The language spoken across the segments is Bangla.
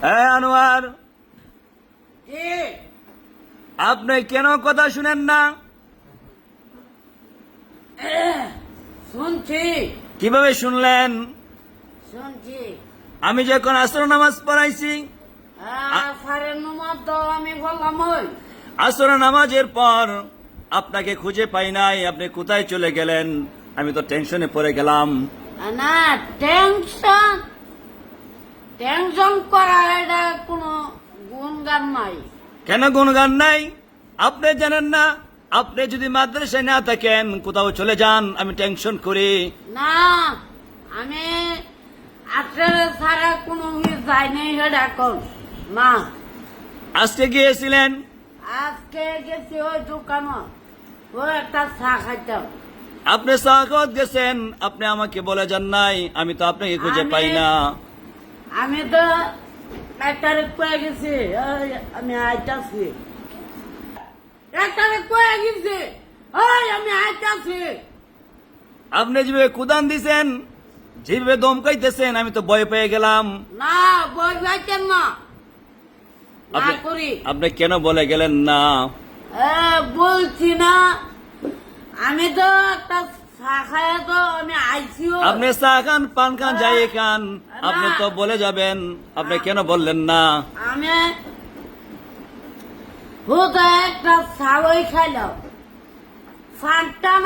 হ্যাঁ আনোয়ার। আপনি কেন কথা শুনেন না? শুনছি। কীভাবে শুনলেন? শুনছি। আমি যখন আসর নামাজ পড়াইছি আসর নামাজের পর আপনাকে খুঁজে পাই নাই আপনি কোথায় চলে গেলেন? আমি তো টেনশনে পড়ে গেলাম। না টেনশন টেনশন করা এটা কোনো গুণগান নাই। কেন গুণগান নাই? আপনি জানেন না আপনি যদি মাদ্রাসায় না থাকেন কোথাও চলে যান আমি টেনশন করি। না আমি আঠারো ছাড়া কোনো যাই নাই সেটা কোন না আজকে গিয়েছিলেন? আজকে গেছি ওই দোকানে ওই একটা চা খাইতাম। আপনি সাকত গেছেন আপনি আমাকে বলে যান নাই আমি তো আপনাকে খুঁজে পাই না। আমি তো একটারে কয়ে গেছি। আমি আইতাছি। একটারে কয়ে গেছি। ওই আমি আইতাছি। আপনি যেভাবে কুদান দিছেন যেভাবে দমকাইতেছেন আমি তো ভয় পেয়ে গেলাম। না বই যাইতেন না। আপনি কেন বলে গেলেন না? বলছি না। আমি তো একটা চা খায় তো আমি আইসিও আপনি চা খান পান খান যাই খান। আপনি তো বলে যাবেন আপনি কেন বললেন না? আমি হুদা একটা খাইলাম।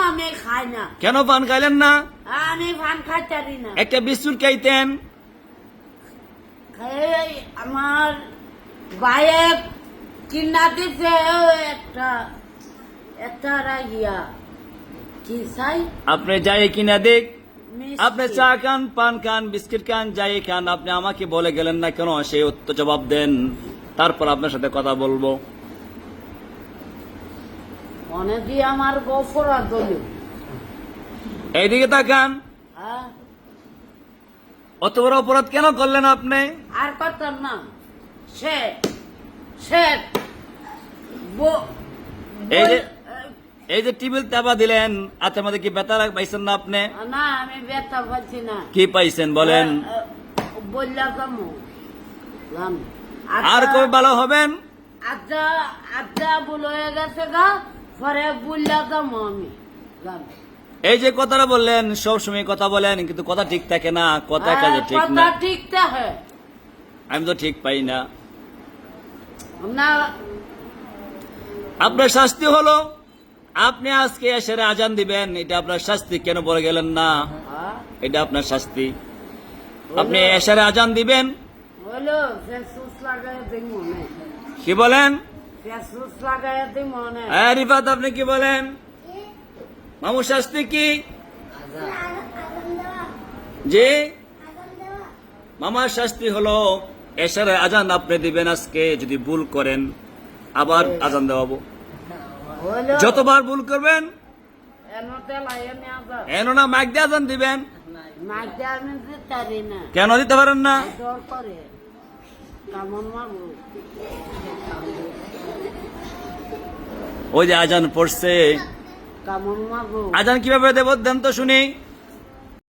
আমি খাই না। কেন পান খাইলেন না? আমি ফান খাইতারি না। একটা বিস্কুট খাইতেন। আমার বাইরে কিনা দিছে একটা একটা রাগিয়া কি চাই? আপনি যাই কিনা দেখ। আপনি চা খান পান খান বিস্কিট খান যাই খান আপনি আমাকে বলে গেলেন না কেন? সেই উত্তর জবাব দেন। তারপর আপনার সাথে কথা বলব। দিয়ে আমার গফরা এইদিকে তাকান। অত বড় অপরাধ কেন করলেন আপনি? আর কত না। শেখ শেখ এই যে- এই যে টিবিল চাপা দিলেন হাতের মধ্যে কি বেতা পাইছেন না আপনি? না আমি পাচ্ছি না। কি পাইছেন বলেন? বললা আর কবে ভালো হবেন? আচ্ছা আচ্ছা ভুল হয়ে গেছে গা। পরে বললা আমি। এই যে কথাটা বললেন সব সময় কথা বলেন কিন্তু কথা ঠিক থাকে না কথা কাজে ঠিক না। ঠিক থাকে। আমি তো ঠিক পাই না। না। আপনার শাস্তি হলো? আপনি আজকে এসে আজান দিবেন এটা আপনার শাস্তি কেন বলে গেলেন না? হ্যাঁ, এটা আপনার শাস্তি। আপনি এসারে আজান দিবেন। কি বলেন? হ্যাঁ রিফাত আপনি কি বলেন? মামু শাস্তি কি? যে মামার শাস্তি হলো এসারে আজান আপনি দিবেন আজকে যদি ভুল করেন আবার আজান দেওয়াবো। যতবার ভুল করবেন এন না মাইক দিয়ে আজান দিবেন। কেন দিতে পারেন না? ওই যে আজান পড়ছে। আজান কীভাবে দেব? দেন তো শুনি।